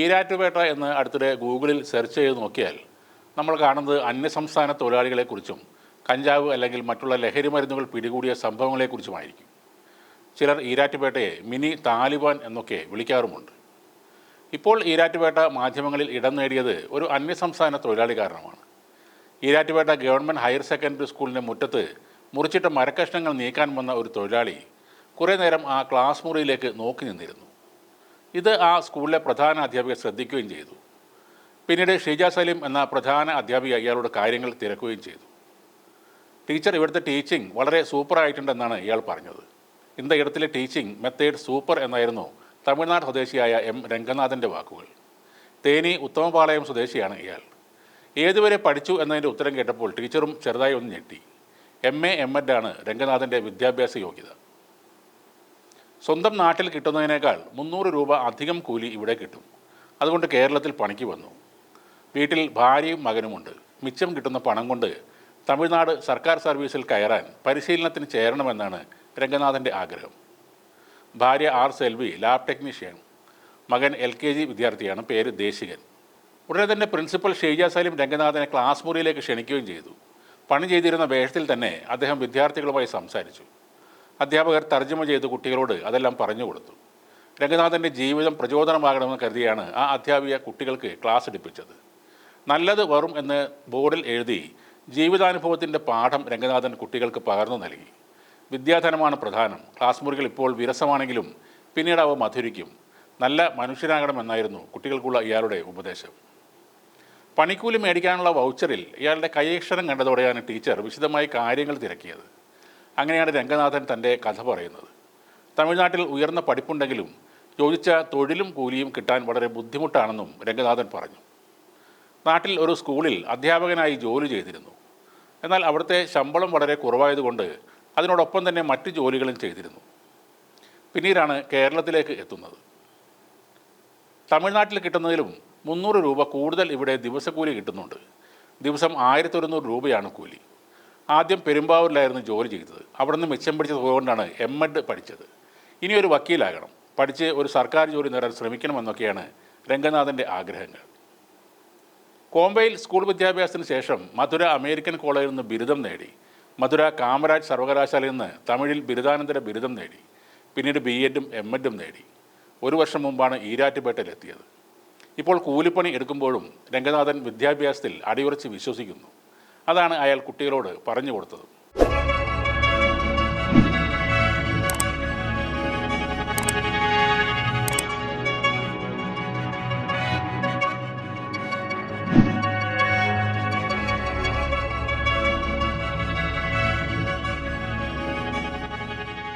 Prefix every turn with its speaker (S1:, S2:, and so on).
S1: ഈരാറ്റുപേട്ട എന്ന് അടുത്തിടെ ഗൂഗിളിൽ സെർച്ച് ചെയ്ത് നോക്കിയാൽ നമ്മൾ കാണുന്നത് അന്യസംസ്ഥാന തൊഴിലാളികളെക്കുറിച്ചും കഞ്ചാവ് അല്ലെങ്കിൽ മറ്റുള്ള ലഹരി മരുന്നുകൾ പിടികൂടിയ സംഭവങ്ങളെക്കുറിച്ചുമായിരിക്കും. ചിലർ ഈരാറ്റുപേട്ടയെ മിനി താലിബാൻ എന്നൊക്കെ വിളിക്കാറുമുണ്ട്. ഇപ്പോൾ ഈരാറ്റുപേട്ട മാധ്യമങ്ങളിൽ ഇടം നേടിയത് ഒരു അന്യസംസ്ഥാന തൊഴിലാളി കാരണമാണ്. ഈരാറ്റുപേട്ട ഗവൺമെന്റ് ഹയർ സെക്കൻഡറി സ്കൂളിന്റെ മുറ്റത്ത് മുറിച്ചിട്ട മരക്കഷ്ണങ്ങൾ നീക്കാൻ വന്ന ഒരു തൊഴിലാളി കുറേ നേരം ആ ക്ലാസ് മുറിയിലേക്ക് നോക്കി നിന്നിരുന്നു. ഇത് ആ സ്കൂളിലെ പ്രധാന അധ്യാപിക ശ്രദ്ധിക്കുകയും ചെയ്തു. പിന്നീട് ഷീജ സലീം എന്ന പ്രധാന അധ്യാപിക ഇയാളോട് കാര്യങ്ങൾ തിരക്കുകയും ചെയ്തു. ടീച്ചർ ഇവിടുത്തെ ടീച്ചിങ് വളരെ സൂപ്പറായിട്ടുണ്ടെന്നാണ് ഇയാൾ പറഞ്ഞത്. ഇന്ന ഇടത്തിലെ ടീച്ചിങ് മെത്തേഡ് സൂപ്പർ എന്നായിരുന്നു തമിഴ്നാട് സ്വദേശിയായ എം രംഗനാഥന്റെ വാക്കുകൾ. തേനി ഉത്തമപാളയം സ്വദേശിയാണ് ഇയാൾ. ഏതുവരെ പഠിച്ചു എന്നതിന്റെ ഉത്തരം കേട്ടപ്പോൾ ടീച്ചറും ചെറുതായി ഒന്ന് ഞെട്ടി. എം എ എം എഡ് ആണ് രംഗനാഥന്റെ വിദ്യാഭ്യാസ യോഗ്യത. സ്വന്തം നാട്ടിൽ കിട്ടുന്നതിനേക്കാൾ മുന്നൂറ് രൂപ അധികം കൂലി ഇവിടെ കിട്ടും. അതുകൊണ്ട് കേരളത്തിൽ പണിക്ക് വന്നു. വീട്ടിൽ ഭാര്യയും മകനുമുണ്ട്. മിച്ചം കിട്ടുന്ന പണം കൊണ്ട് തമിഴ്നാട് സർക്കാർ സർവീസിൽ കയറാൻ പരിശീലനത്തിന് ചേരണമെന്നാണ് രംഗനാഥന്റെ ആഗ്രഹം. ഭാര്യ ആർ സെൽവി ലാബ് ടെക്നീഷ്യൻ. മകൻ എൽ കെ ജി വിദ്യാർത്ഥിയാണ് പേര് ദേശികൻ. ഉടനെ തന്നെ പ്രിൻസിപ്പൽ ഷെയ്ജ സലീം രംഗനാഥനെ ക്ലാസ് മുറിയിലേക്ക് ക്ഷണിക്കുകയും ചെയ്തു. പണി ചെയ്തിരുന്ന വേഷത്തിൽ തന്നെ അദ്ദേഹം വിദ്യാർത്ഥികളുമായി സംസാരിച്ചു. അധ്യാപകർ തർജമ ചെയ്ത് കുട്ടികളോട് അതെല്ലാം പറഞ്ഞു കൊടുത്തു. രംഗനാഥന്റെ ജീവിതം പ്രചോദനമാകണമെന്ന് കരുതിയാണ് ആ അധ്യാപിക കുട്ടികൾക്ക് ക്ലാസ് എടുപ്പിച്ചത്. നല്ലത് വരും എന്ന് ബോർഡിൽ എഴുതി ജീവിതാനുഭവത്തിന്റെ പാഠം രംഗനാഥൻ കുട്ടികൾക്ക് പകർന്നു നൽകി. വിദ്യാധനമാണ് പ്രധാനം. ക്ലാസ് മുറികൾ ഇപ്പോൾ വിരസമാണെങ്കിലും പിന്നീട് അവ മധുരിക്കും. നല്ല മനുഷ്യനാകണമെന്നായിരുന്നു കുട്ടികൾക്കുള്ള ഇയാളുടെ ഉപദേശം. പണിക്കൂലി മേടിക്കാനുള്ള വൗച്ചറിൽ ഇയാളുടെ കൈയക്ഷരം കണ്ടതോടെയാണ് ടീച്ചർ വിശദമായി കാര്യങ്ങൾ തിരക്കിയത്. അങ്ങനെയാണ് രംഗനാഥൻ തന്റെ കഥ പറയുന്നത്. തമിഴ്നാട്ടിൽ ഉയർന്ന പഠിപ്പുണ്ടെങ്കിലും യോജിച്ച തൊഴിലും കൂലിയും കിട്ടാൻ വളരെ ബുദ്ധിമുട്ടാണെന്നും രംഗനാഥൻ പറഞ്ഞു. നാട്ടിൽ ഒരു സ്കൂളിൽ അധ്യാപകനായി ജോലി ചെയ്തിരുന്നു. എന്നാൽ അവിടുത്തെ ശമ്പളം വളരെ കുറവായതുകൊണ്ട് അതിനോടൊപ്പം തന്നെ മറ്റ് ജോലികളും ചെയ്തിരുന്നു. പിന്നീടാണ് കേരളത്തിലേക്ക് എത്തുന്നത്. തമിഴ്നാട്ടിൽ കിട്ടുന്നതിലും മുന്നൂറ് രൂപ കൂടുതൽ ഇവിടെ ദിവസക്കൂലി കിട്ടുന്നുണ്ട്. ദിവസം ആയിരത്തി ഒരുന്നൂറ് രൂപയാണ് കൂലി. ആദ്യം പെരുമ്പാവൂരിലായിരുന്നു ജോലി ചെയ്തത്. അവിടെ നിന്ന് മിച്ചം പിടിച്ചത് പോയതുകൊണ്ടാണ് എം എഡ് പഠിച്ചത്. ഇനി ഒരു വക്കീലാകണം. പഠിച്ച് ഒരു സർക്കാർ ജോലി നേടാൻ ശ്രമിക്കണമെന്നൊക്കെയാണ് രംഗനാഥന്റെ ആഗ്രഹങ്ങൾ. കോമ്പയിൽ സ്കൂൾ വിദ്യാഭ്യാസത്തിന് ശേഷം മധുര അമേരിക്കൻ കോളേജിൽ നിന്ന് ബിരുദം നേടി. മധുര കാമരാജ് സർവകലാശാലയിൽ നിന്ന് തമിഴിൽ ബിരുദാനന്തര ബിരുദം നേടി. പിന്നീട് ബി എഡും എം എഡും നേടി. ഒരു വർഷം മുമ്പാണ് ഈരാറ്റുപേട്ടയിലെത്തിയത് ഇപ്പോൾ കൂലിപ്പണി എടുക്കുമ്പോഴും രംഗനാഥൻ വിദ്യാഭ്യാസത്തിൽ അടിയുറച്ച് വിശ്വസിക്കുന്നു. അതാണ് അയാൾ കുട്ടികളോട് പറഞ്ഞു കൊടുത്തത്.